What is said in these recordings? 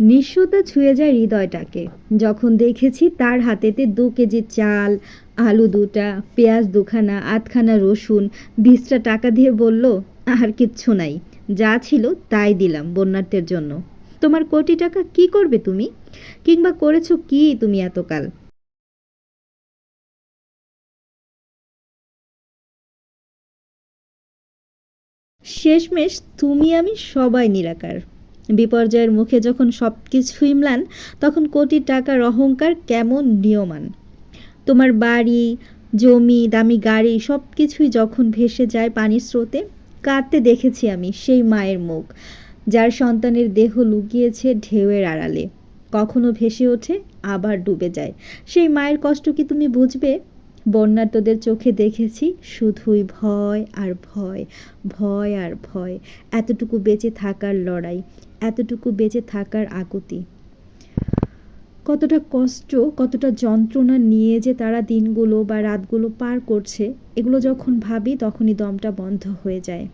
নিঃস্বতা ছুঁয়ে যায় হৃদয়টাকে। যখন দেখেছি তার হাতেতে দু কেজি চাল, আলু দুটা, পেঁয়াজ দুখানা, আধখানা রসুন, বিশটা টাকা দিয়ে বলল, আর কিচ্ছু নাই। যা ছিল তাই দিলাম বন্যার্থের জন্য। তোমার কোটি টাকা কি করবে তুমি? কিংবা করেছ কি তুমি এতকাল? শেষমেশ তুমি আমি সবাই নিরাকার। বিপর্যয়ের মুখে যখন সব কিছুই ম্লান, তখন কোটি টাকার অহংকার কেমন নিয়মান? তোমার বাড়ি, জমি, দামি গাড়ি সব কিছুই যখন ভেসে যায় পানির স্রোতে, কাঁদতে দেখেছি আমি সেই মায়ের মুখ, যার সন্তানের দেহ লুকিয়েছে ঢেউয়ের আড়ালে। কখনো ভেসে ওঠে, আবার ডুবে যায়। সেই মায়ের কষ্ট কি তুমি বুঝবে? বন্যার্তদের চোখে দেখেছি শুধুই ভয় আর ভয় ভয় আর ভয়। এতটুকু বেঁচে থাকার লড়াই, এতটুকু বেঁচে থাকার আকুতি কতটা কষ্ট, কতটা যন্ত্রণা নিয়ে যে তারা দিনগুলো বা রাতগুলো পার করছে, এগুলো যখন ভাবি তখনই দমটা বন্ধ হয়ে যায়।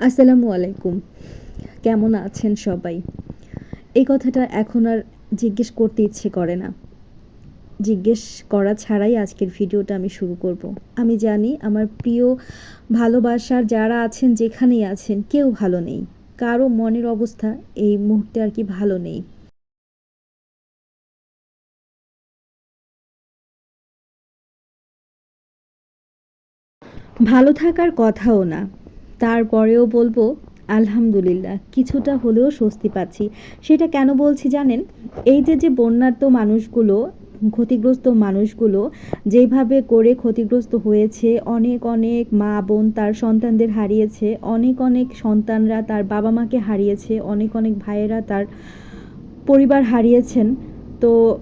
আসসালামু আলাইকুম। কেমন আছেন সবাই? এই কথাটা এখন আর জিজ্ঞেস করতে ইচ্ছে করে না। জিজ্ঞেস করা ছাড়াই আজকের ভিডিওটা আমি শুরু করব। আমি জানি আমার প্রিয় ভালোবাসার যারা আছেন, যেখানেই আছেন, কেউ ভালো নেই। কারও মনের অবস্থা এই মুহূর্তে আর কি ভালো নেই। ভালো থাকার কথাও না। তারপরেও বলব, আলহামদুলিল্লাহ, কিছুটা হলেও স্বস্তি পাচ্ছি। সেটা কেন বলছি জানেন? এই যে যে বন্যার্ত মানুষগুলো, ক্ষতিগ্রস্ত মানুষগুলো, যেভাবে করে ক্ষতিগ্রস্ত হয়েছে, অনেক অনেক মা বোন তার সন্তানদের হারিয়েছে, অনেক অনেক সন্তানরা তার বাবা মাকে হারিয়েছে, অনেক অনেক ভাইয়েরা তার পরিবার হারিয়েছেন। তো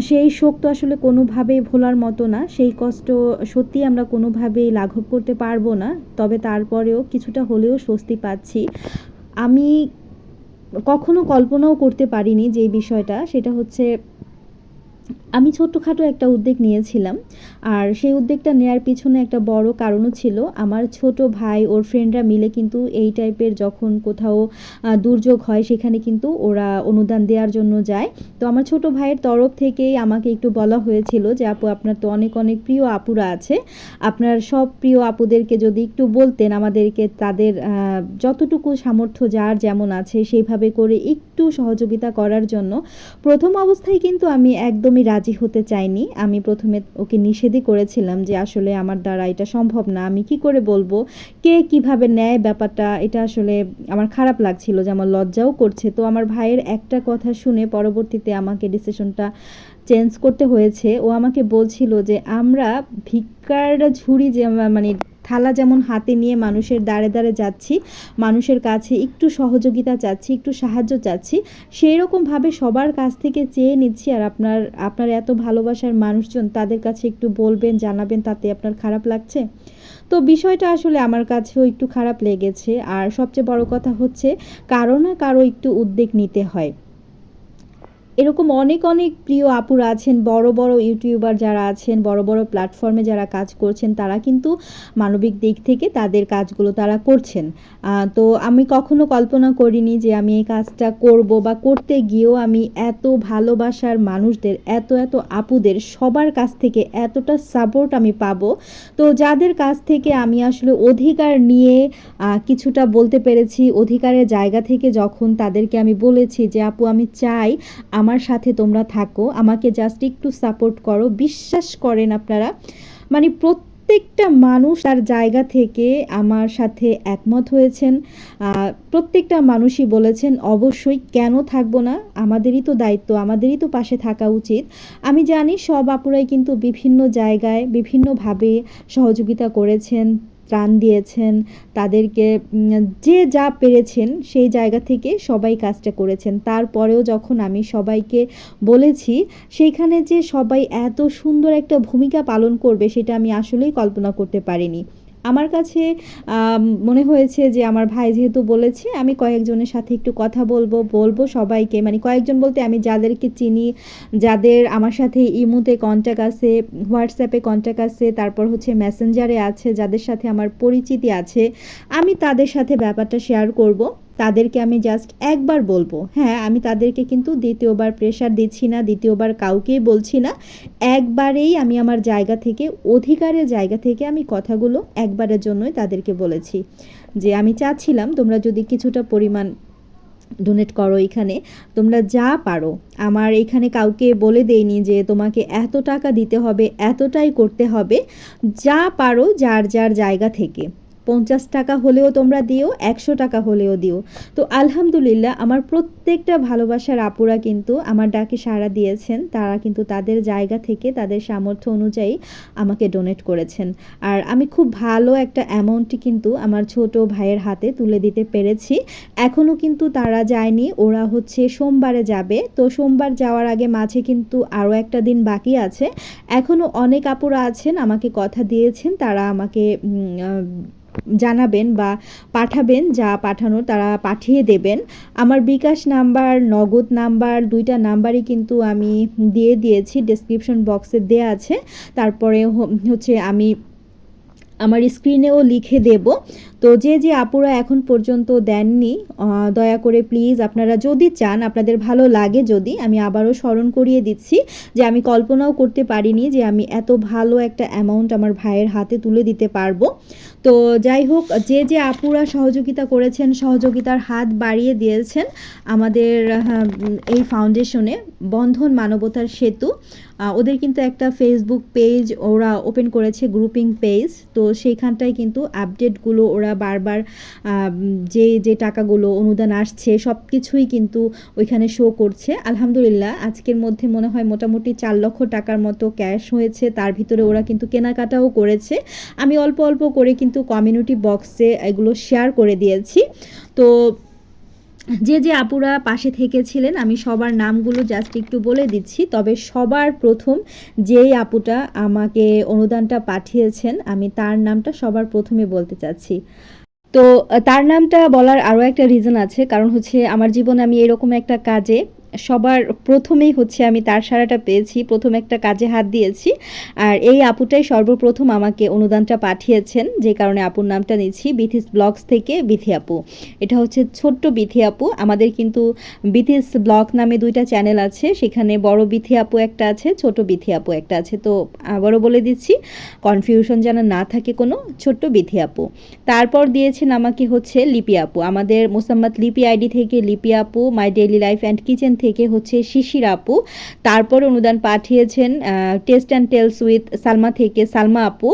সেই শোক তো আসলে কোনোভাবেই ভোলার মতো না। সেই কষ্ট সত্যি আমরা কোনোভাবেই লাঘব করতে পারব না। তবে তারপরেও কিছুটা হলেও স্বস্তি পাচ্ছি। আমি কখনো কল্পনাও করতে পারিনি যে বিষয়টা। সেটা হচ্ছে আমি ছোট্টখাটো একটা উদ্যোগ নিয়েছিলাম, আর সেই উদ্যোগটা নেয়ার পিছনে একটা বড় কারণও ছিল। আমার ছোট ভাই, ওর ফ্রেন্ডরা মিলে কিন্তু এই টাইপের যখন কোথাও দুর্যোগ হয়, সেখানে কিন্তু ওরা অনুদান দেওয়ার জন্য যায়। তো আমার ছোট ভাইয়ের তরফ থেকেই আমাকে একটু বলা হয়েছিল যে, আপু, আপনার তো অনেক অনেক প্রিয় আপুরা আছে। আপনার সব প্রিয় আপুদেরকে যদি একটু বলতেন, আমাদেরকে তাদের যতটুকু সামর্থ্য, যার যেমন আছে, সেইভাবে করে একটু সহযোগিতা করার জন্য। প্রথম অবস্থায় কিন্তু আমি একদমই রাজি হতে চাইনি। আমি প্রথমে ওকে নিষেধই করেছিলাম যে আসলে আমার দ্বারা এটা সম্ভব না। আমি কি করে বলব? কে কীভাবে নেয় ব্যাপারটা? এটা আসলে আমার খারাপ লাগছিল যে আমার লজ্জাও করছে। তো আমার ভাইয়ের একটা কথা শুনে পরবর্তীতে আমাকে ডিসিশনটা চেঞ্জ করতে হয়েছে। ও আমাকে বলছিল যে, আমরা ভিক্ষার ঝুড়ি যে মানে থালা যেমন হাতে নিয়ে মানুষের দাঁড়ে দাঁড়ে যাচ্ছি, মানুষের কাছে একটু সহযোগিতা চাচ্ছি, একটু সাহায্য চাচ্ছি সেই রকমভাবে সবার কাছ থেকে চেয়ে নিচ্ছি আর আপনার আপনার এত ভালোবাসার মানুষজন তাদের কাছে একটু বলবেন, জানাবেন, তাতে আপনার খারাপ লাগছে? তো বিষয়টা আসলে আমার কাছেও একটু খারাপ লেগেছে। আর সবচেয়ে বড় কথা হচ্ছে, কারও না কারও একটু উদ্যোগ নিতে হয়। এরকম অনেক অনেক প্রিয় আপুরা আছেন, বড় বড় ইউটিউবার যারা আছেন, বড় বড় প্ল্যাটফর্মে যারা কাজ করছেন, তারা কিন্তু মানবিক দিক থেকে তাদের কাজগুলো তারা করছেন। তো আমি কখনো কল্পনা করিনি যে আমি এই কাজটা করব বা করতে গিয়েও আমি এত ভালোবাসার মানুষদের, এত এত আপুদের সবার কাছ থেকে এতটা সাপোর্ট আমি পাবো। তো যাদের কাছ থেকে আমি আসলে অধিকার নিয়ে কিছুটা বলতে পেরেছি, অধিকারের জায়গা থেকে যখন তাদেরকে আমি বলেছি যে, আপু, আমি চাই আমার সাথে তোমরা থাকো, আমাকে জাস্ট একটু সাপোর্ট করো, বিশ্বাস করেন আপনারা। মানে প্রত্যেকটা মানুষ তার জায়গা থেকে আমার সাথে একমত হয়েছেন। প্রত্যেকটা মানুষই বলেছেন, অবশ্যই কেন থাকব না? আমাদেরই তো দায়িত্ব, আমাদেরই তো পাশে থাকা উচিত। আমি জানি সব আপুরাই কিন্তু বিভিন্ন জায়গায় বিভিন্নভাবে সহযোগিতা করেছেন। ত্রাণ দিয়েছেন, তাদেরকে যে যা পেরেছেন সেই জায়গা থেকে সবাই কাজটা করেছেন। তারপরেও যখন আমি সবাইকে বলেছি, সেইখানে যে সবাই এত সুন্দর একটা ভূমিকা পালন করবে, সেটা আমি আসলেই কল্পনা করতে পারিনি। আমার কাছে মনে হয়েছে যে আমার ভাই যেহেতু বলেছে, আমি কয়েকজনের সাথে একটু কথা বলব বলব সবাইকে। মানে কয়েকজন বলতে আমি যাদেরকে চিনি, যাদের আমার সাথে ইমুতে কন্ট্যাক্ট আছে হোয়াটসঅ্যাপে কন্ট্যাক্ট আছে, তারপর হচ্ছে মেসেঞ্জারে আছে, যাদের সাথে আমার পরিচিতি আছে, আমি তাদের সাথে ব্যাপারটা শেয়ার করব। তাদেরকে আমি জাস্ট একবার বলব। হ্যাঁ আমি তাদেরকে কিন্তু দ্বিতীয়বার প্রেশার দিচ্ছি না, দ্বিতীয়বার কাউকেই বলছি না। একবারেই আমি আমার জায়গা থেকে, অধিকারের জায়গা থেকে আমি কথাগুলো একবারের জন্যই তাদেরকে বলেছি। যে আমি চাচ্ছিলাম তোমরা যদি কিছুটা পরিমাণ ডোনেট করো এখানে, তোমরা যা পারো। আমার এখানে কাউকে বলে দেইনি যে তোমাকে এত টাকা দিতে হবে, এতটাই করতে হবে। যা পারো যার যার জায়গা থেকে। পঞ্চাশ টাকা হলেও তোমরা দিও, একশো টাকা হলেও দিও। তো আলহামদুলিল্লাহ, আমার প্রত্যেকটা ভালোবাসার আপুরা কিন্তু আমার ডাকে সাড়া দিয়েছেন। তারা কিন্তু তাদের জায়গা থেকে, তাদের সামর্থ্য অনুযায়ী আমাকে ডোনেট করেছেন। আর আমি খুব ভালো একটা অ্যামাউন্টটি কিন্তু আমার ছোট ভাইয়ের হাতে তুলে দিতে পেরেছি। এখনও কিন্তু তারা যায়নি, ওরা হচ্ছে সোমবারে যাবে। তো সোমবার যাওয়ার আগে মাঝে কিন্তু আরও একটা দিন বাকি আছে। এখনও অনেক আপুরা আছেন, আমাকে কথা দিয়েছেন, তারা আমাকে জানাবেন বা পাঠাবেন যা পাঠানোর তারা পাঠিয়ে দেবেন। আমার বিকাশ নাম্বার, নগদ নাম্বার দুইটা নাম্বারই কিন্তু আমি দিয়ে দিয়েছি ডেসক্রিপশন বক্সে দেয়া আছে। তারপরে হচ্ছে আমি আমার স্ক্রিনেও লিখে দেব। তো যে যে আপুরা এখন পর্যন্ত দেননি দয়া করে প্লিজ আপনারা যদি চান, আপনাদের ভালো লাগে যদি, আমি আবারও স্মরণ করিয়ে দিচ্ছি যে আমি কল্পনাও করতে পারিনি যে আমি এত ভালো একটা অ্যামাউন্ট আমার ভাইয়ের হাতে তুলে দিতে পারব। তো যাই হোক, যে যে আপুরা সহযোগিতা করেছেন, সহযোগিতার হাত বাড়িয়ে দিয়েছেন আমাদের এই ফাউন্ডেশনে বন্ধন মানবতার সেতু ওদের কিন্তু একটা ফেসবুক পেজ ওরা ওপেন করেছে গ্রুপিং পেজ তো সেইখানটায় কিন্তু আপডেটগুলো ওরা বারবার যে যে টাকাগুলো অনুদান আসছে সব কিছুই কিন্তু ওইখানে শো করছে। আলহামদুলিল্লাহ, আজকের মধ্যে মনে হয় মোটামুটি চার লক্ষ টাকার মতো ক্যাশ হয়েছে। তার ভিতরে ওরা কিন্তু কেনাকাটাও করেছে। আমি অল্প অল্প করে কিন্তু কমিউনিটি বক্সে এগুলো শেয়ার করে দিয়েছি। তো যে যে আপুরা পাশে থেকেছিলেন, আমি সবার নামগুলো জাস্ট একটু বলে দিচ্ছি। তবে সবার প্রথম যেই আপুটা আমাকে অনুদানটা পাঠিয়েছেন, আমি তার নামটা সবার প্রথমে বলতে চাচ্ছি। তো তার নামটা বলার আরও একটা রিজন আছে। কারণ হচ্ছে, আমার জীবনে আমি এরকম একটা কাজে সবার প্রথমেই হচ্ছে আমি তার সারাটা পেয়েছি, প্রথম একটা কাজে হাত দিয়েছি। আর এই আপুটাই সর্বপ্রথম আমাকে অনুদানটা পাঠিয়েছেন, যে কারণে আপুর নামটা নিচ্ছি, বিথিস ব্লগস থেকে বিথি আপু। এটা হচ্ছে ছোট্ট বিথি আপু। আমাদের কিন্তু বিথিস ব্লগ নামে দুইটা চ্যানেল আছে, সেখানে বড় বিথি আপু একটা আছে, ছোট বিথি আপু একটা আছে। তো আবারও বলে দিচ্ছি কনফিউশন যেন না থাকে কোনো ছোট্ট বিথি আপু। তারপর দিয়েছেন আমাকে হচ্ছে লিপি আপু। আমাদের মোসাম্মদ লিপি আইডি থেকে লিপি আপু, my daily life and kitchen থেকে হচ্ছে শিশির আপু। তারপর অনুদান পাঠিয়েছেন taste and tales with Salma থেকে সালমা আপু।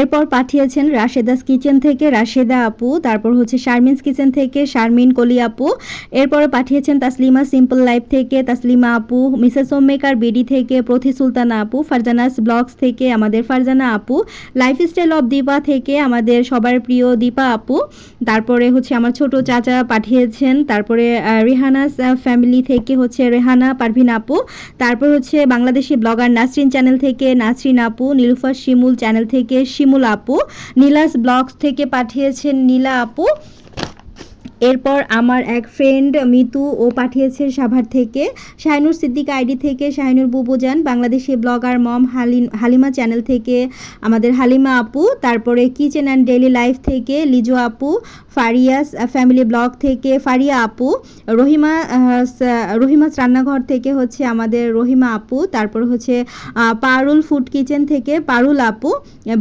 এরপর পাঠিয়েছেন রাশেদাস কিচেন থেকে রাশেদা আপু, তারপর হচ্ছে শারমিনস কিচেন থেকে শারমিন কলি আপু এরপর পাঠিয়েছেন তাসলিমা সিম্পল লাইফ থেকে তাসলিমা আপু, মিসেস হোমমেকার বিডি থেকে প্রথি সুলতানা আপু, ফারজানাস ব্লগস থেকে আমাদের ফারজানা আপু, লাইফস্টাইল অফ দীপা থেকে আমাদের সবার প্রিয় দীপা আপু, তারপরে হচ্ছে আমার ছোট চাচা পাঠিয়েছেন, তারপরে রেহানাস ফ্যামিলি থেকে হচ্ছে রেহানা পারভিন আপু, তারপর হচ্ছে বাংলাদেশি ব্লগার নাসরিন চ্যানেল থেকে নাসরিন আপু, নীলুফার শিমুল চ্যানেল থেকে শিমুল আপু নীলাস ব্লগস থেকে পাঠিয়েছেন নীলা আপু। এরপর আমার এক ফ্রেন্ড মিতু, ও পাঠিয়েছে সাভার থেকে। শাহিনুর সিদ্দিক আইডি থেকে, শাহিনুর বুবুজান বাংলাদেশি ব্লগার মম হালিম, হালিমা চ্যানেল থেকে, আমাদের হালিমা আপু, তারপরে কিচেন অ্যান্ড ডেইলি লাইফ থেকে, লিজু আপু, ফারিয়াস ফ্যামিলি ব্লগ থেকে, ফারিয়া আপু, রহিমা রহিমাস রান্নাঘর থেকে হচ্ছে আমাদের রহিমা আপু, তারপর হচ্ছে পারুল ফুড কিচেন থেকে পারুল আপু,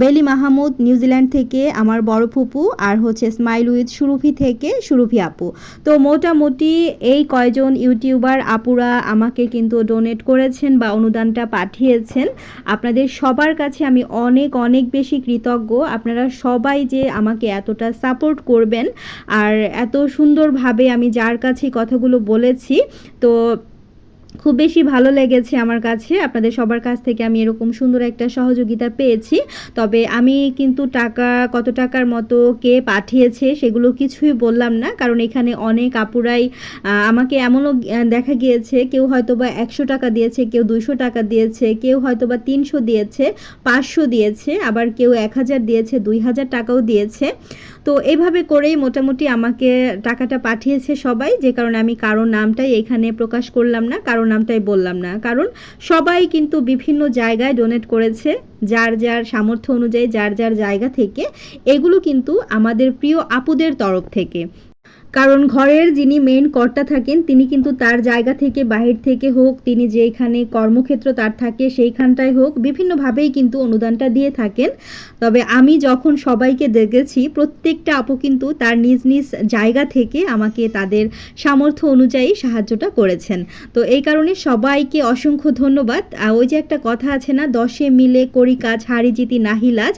বেলি মাহমুদ, নিউজিল্যান্ড থেকে আমার বড় ফুপু, আর হচ্ছে স্মাইল উইথ সুরভি থেকে সুরভি আপু। তো মোটামুটি এই কয়জন ইউটিউবার আপুরা আমাকে কিন্তু ডোনেট করেছেন বা অনুদানটা পাঠিয়েছেন, আপনাদের সবার কাছে আমি অনেক অনেক বেশি কৃতজ্ঞ। আপনারা সবাই যে আমাকে এতটা সাপোর্ট করবেন আর এত সুন্দরভাবে আমি যার কাছে কথাগুলো বলেছি, তো খুব বেশি ভালো লেগেছে আমার কাছে। আপনাদের সবার কাছ থেকে আমি এরকম সুন্দর একটা সহযোগিতা পেয়েছি। তবে আমি কিন্তু টাকা, কত টাকার মতো কে পাঠিয়েছে সেগুলো কিছুই বললাম না। কারণ এখানে অনেক আপুরাই আমাকে এমনও দেখা গিয়েছে, কেউ হয়তো বা একশো টাকা দিয়েছে, কেউ দুইশো টাকা দিয়েছে, কেউ হয়তো বা তিনশো দিয়েছে, পাঁচশো দিয়েছে, আবার কেউ এক হাজার দিয়েছে, দুই হাজার টাকাও দিয়েছে। তো এইভাবে করেই মোটামুটি আমাকে টাকাটা পাঠিয়েছে সবাই, যে কারণে আমি কারও নামটাই এখানে প্রকাশ করলাম না, কারও নামটাই বললাম না। কারণ সবাই কিন্তু বিভিন্ন জায়গায় ডোনেট করেছে, যার যার সামর্থ্য অনুযায়ী, যার যার জায়গা থেকে। এগুলো কিন্তু আমাদের প্রিয় আপুদের তরফ থেকে। কারণ ঘরের যিনি মেন কর্তা থাকেন, তিনি কিন্তু তার জায়গা থেকে, বাহির থেকে হোক, তিনি যেখানে কর্মক্ষেত্র তার থাকে, সেইখানটায় হোক, বিভিন্নভাবেই কিন্তু অনুদানটা দিয়ে থাকেন। তবে আমি যখন সবাইকে দেখেছি, প্রত্যেকটা আপু কিন্তু তার নিজ নিজ জায়গা থেকে আমাকে তাদের সামর্থ্য অনুযায়ী সাহায্যটা করেছেন। তো এই কারণে সবাইকে অসংখ্য ধন্যবাদ। ওই যে একটা কথা আছে না, দশে মিলে করি কাজ, হারি জিতি নাহিলাজ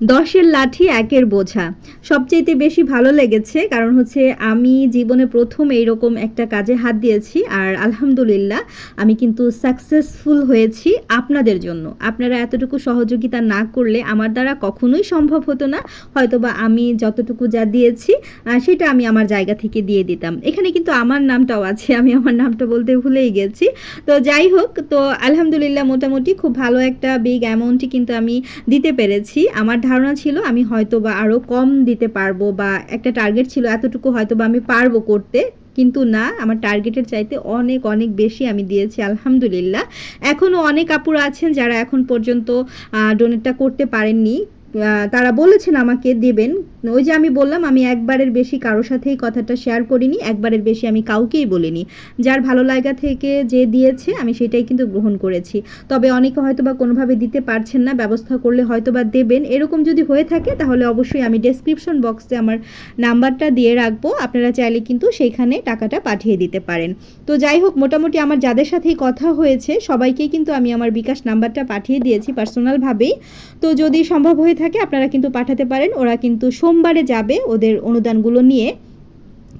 দশের লাঠি, একের বোঝা। সবচেয়েতে বেশি ভালো লেগেছে কারণ হচ্ছে আমি জীবনে প্রথম এইরকম একটা কাজে হাত দিয়েছি আর আলহামদুলিল্লাহ আমি কিন্তু সাকসেসফুল হয়েছি আপনাদের জন্য। আপনারা এতটুকু সহযোগিতা না করলে আমার দ্বারা কখনোই সম্ভব হতো না। হয়তোবা আমি যতটুকু যা দিয়েছি সেটা আমি আমার জায়গা থেকে দিয়ে দিতাম। এখানে কিন্তু আমার নামটাও আছে, আমি আমার নামটা বলতে ভুলেই গেছি। তো যাই হোক, তো আলহামদুলিল্লাহ মোটামুটি খুব ভালো একটা বিগ অ্যামাউন্টই কিন্তু আমি দিতে পেরেছি। আমার ধারণা ছিল আমি হয়তো বা আরও কম দিতে পারব বা একটা টার্গেট ছিল এতটুকু হয়তো বা আমি পারব করতে। কিন্তু না, আমার টার্গেটের চাইতে অনেক অনেক বেশি আমি দিয়েছি, আলহামদুলিল্লাহ। এখনও অনেক আপুরা আছেন যারা এখন পর্যন্ত ডোনেটটা করতে পারেননি। তারা বলেছেন আমাকে দেবেন। ওই যে আমি বললাম, আমি একবারের বেশি কারোর সাথেই কথাটা শেয়ার করিনি, একবারের বেশি আমি কাউকেই বলিনি। যার ভালো লাগা থেকে যে দিয়েছে, আমি সেটাই কিন্তু গ্রহণ করেছি। তবে অনেকে হয়তো বা কোনোভাবে দিতে পারছেন না, ব্যবস্থা করলে হয়তো বা দেবেন। এরকম যদি হয়ে থাকে, তাহলে অবশ্যই আমি ডেসক্রিপশন বক্সে আমার নাম্বারটা দিয়ে রাখব। আপনারা চাইলে কিন্তু সেইখানে টাকাটা পাঠিয়ে দিতে পারেন। তো যাই হোক, মোটামুটি আমার যাদের সাথেই কথা হয়েছে সবাইকেই কিন্তু আমি আমার বিকাশ নাম্বারটা পাঠিয়ে দিয়েছি পার্সোনালভাবেই তো যদি সম্ভব হয়ে থাকে আপনারা কিন্তু পাঠাতে পারেন। ওরা কিন্তু সোমবারে যাবে ওদের অনুদানগুলো নিয়ে।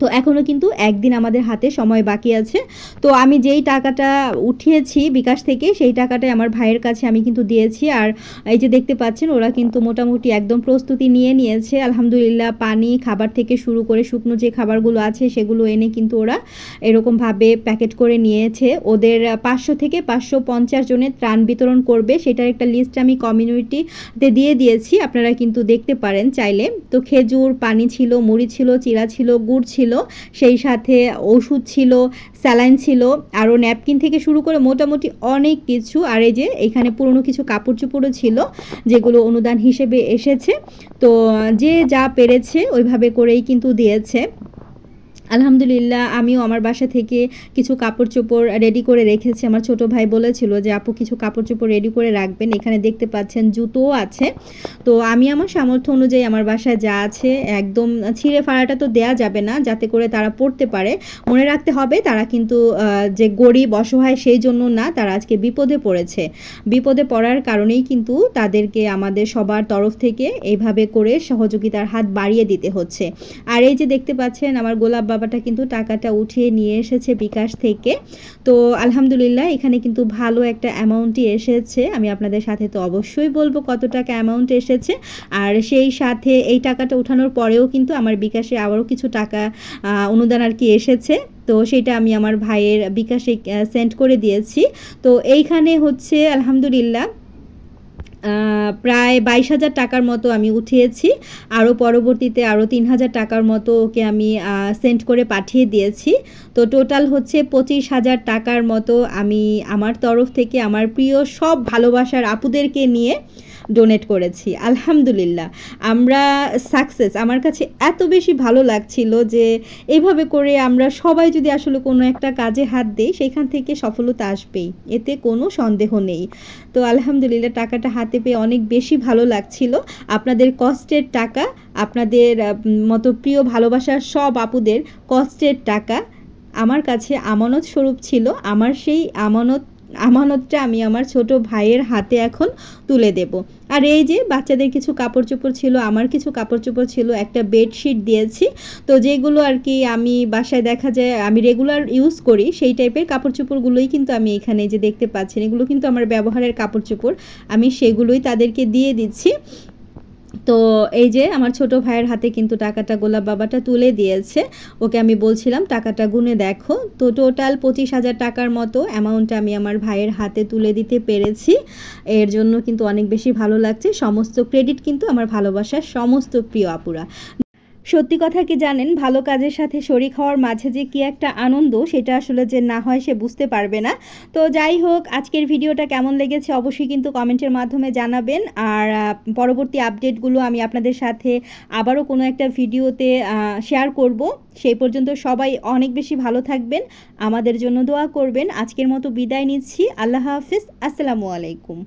তো এখনও কিন্তু একদিন আমাদের হাতে সময় বাকি আছে। তো আমি যেই টাকাটা উঠিয়েছি বিকাশ থেকে, সেই টাকাটাই আমার ভাইয়ের কাছে আমি কিন্তু দিয়েছি। আর এই যে দেখতে পাচ্ছেন, ওরা কিন্তু মোটামুটি একদম প্রস্তুতি নিয়ে নিয়েছে। আলহামদুলিল্লাহ পানি, খাবার থেকে শুরু করে শুকনো যে খাবারগুলো আছে, সেগুলো এনে কিন্তু ওরা এরকমভাবে প্যাকেট করে নিয়েছে। ওদের পাঁচশো থেকে পাঁচশো পঞ্চাশ জনের ত্রাণ বিতরণ করবে, সেটার একটা লিস্ট আমি কমিউনিটিতে দিয়ে দিয়েছি। আপনারা কিন্তু দেখতে পারেন চাইলে। তো খেজুর, পানি ছিল, মুড়ি ছিল চিরা ছিল, গুড় ছিল সেই সাথে ওষুধ ছিল, স্যালাইন ছিল, আরও ন্যাপকিন থেকে শুরু করে মোটামুটি অনেক কিছু। আর এই যে এখানে পুরনো কিছু কাপড় চোপড়ও ছিল, যেগুলো অনুদান হিসেবে এসেছে। তো যে যা পেরেছে ওইভাবে করেই কিন্তু দিয়েছে। আলহামদুলিল্লাহ, আমিও আমার বাসা থেকে কিছু কাপড় চোপড় রেডি করে রেখেছি। আমার ছোট ভাই বলেছিল যে, আপু, কিছু কাপড় চোপড় রেডি করে রাখবেন। এখানে দেখতে পাচ্ছেন জুতোও আছে। তো আমি আমার সামর্থ্য অনুযায়ী আমার বাসায় যা আছে, একদম ছিঁড়ে ফাড়াটা তো দেয়া যাবে না, যাতে করে তারা পড়তে পারে। মনে রাখতে হবে, তারা কিন্তু যে গরিব, অসহায়, সেই জন্য না, তারা আজকে বিপদে পড়েছে। বিপদে পড়ার কারণেই কিন্তু তাদেরকে আমাদের সবার তরফ থেকে এইভাবে করে সহযোগিতার হাত বাড়িয়ে দিতে হচ্ছে। আর এই যে দেখতে পাচ্ছেন, আমার গোলাপ বাবাটা কিন্তু টাকাটা উঠিয়ে নিয়ে এসেছে বিকাশ থেকে। তো আলহামদুলিল্লাহ, এখানে কিন্তু ভালো একটা অ্যামাউন্টই এসেছে। আমি আপনাদের সাথে তো অবশ্যই বলব কত টাকা অ্যামাউন্ট এসেছে। আর সেই সাথে এই টাকাটা উঠানোর পরেও কিন্তু আমার বিকাশে আবারও কিছু টাকা অনুদান আর কি এসেছে। তো সেটা আমি আমার ভাইয়ের বিকাশে সেন্ড করে দিয়েছি। তো এইখানে হচ্ছে আলহামদুলিল্লাহ প্রায় বাইশ হাজার টাকার মতো আমি উঠিয়েছি। আরও পরবর্তীতে আরও তিন হাজার টাকার মতো ওকে আমি সেন্ড করে পাঠিয়ে দিয়েছি। তো টোটাল হচ্ছে পঁচিশ হাজার টাকার মতো আমি আমার তরফ থেকে আমার প্রিয় সব ভালোবাসার আপুদেরকে নিয়ে ডোনেট করেছি, আলহামদুলিল্লাহ। আমরা সাকসেস আমার কাছে এত বেশি ভালো লাগছিল যে এইভাবে করে আমরা সবাই যদি আসলে কোনো একটা কাজে হাত দিই, সেখান থেকে সফলতা আসবেই, এতে কোনো সন্দেহ নেই। তো আলহামদুলিল্লাহ, টাকাটা হাতে পেয়ে অনেক বেশি ভালো লাগছিল। আপনাদের কষ্টের টাকা, আপনাদের মতো প্রিয় ভালোবাসার সব আপুদের কষ্টের টাকা আমার কাছে আমানত স্বরূপ ছিল। আমার সেই আমানত আমানতটা আমি আমার ছোট ভাইয়ের হাতে এখন তুলে দেব। আর এই যে বাচ্চাদের কিছু কাপড় চোপড় ছিল, আমার কিছু কাপড় চোপড় ছিল, একটা বেডশিট দিয়েছি। তো যেগুলো আর কি আমি বাসায় দেখা যায়, আমি রেগুলার ইউজ করি, সেই টাইপের কাপড় চোপড়গুলোই কিন্তু আমি এখানে যে দেখতে পাচ্ছেন, এগুলো কিন্তু আমার ব্যবহারের কাপড় চোপড় আমি সেগুলোই তাদেরকে দিয়ে দিচ্ছি। তো এই যে আমার ছোট ভাইয়ের হাতে কিন্তু টাকাটা গোলাপ বাবাটা তুলে দিয়েছে। ওকে আমি বলছিলাম, টাকাটা গুনে দেখো। তো টোটাল পঁচিশ হাজার টাকার মতো অ্যামাউন্টটা আমি আমার ভাইয়ের হাতে তুলে দিতে পেরেছি। এর জন্য কিন্তু অনেক বেশি ভালো লাগছে। সমস্ত ক্রেডিট কিন্তু আমার ভালোবাসার সমস্ত প্রিয় আপুরা। সত্যি কথা কি জানেন? ভালো কাজের সাথে শরিক হওয়ার মাঝে যে কি একটা আনন্দ, সেটা আসলে যে না হয় সে বুঝতে পারবে না। তো যাই হোক, আজকের ভিডিওটা কেমন লেগেছে অবশ্যই কিন্তু কমেন্টের মাধ্যমে জানাবেন। আর পরবর্তী আপডেটগুলো আমি আপনাদের সাথে আবারও কোনো একটা ভিডিওতে শেয়ার করব। সেই পর্যন্ত সবাই অনেক বেশি ভালো থাকবেন, আমাদের জন্য দোয়া করবেন। আজকের মতো বিদায় নিচ্ছি। আল্লাহ হাফিজ। আসসালামু আলাইকুম।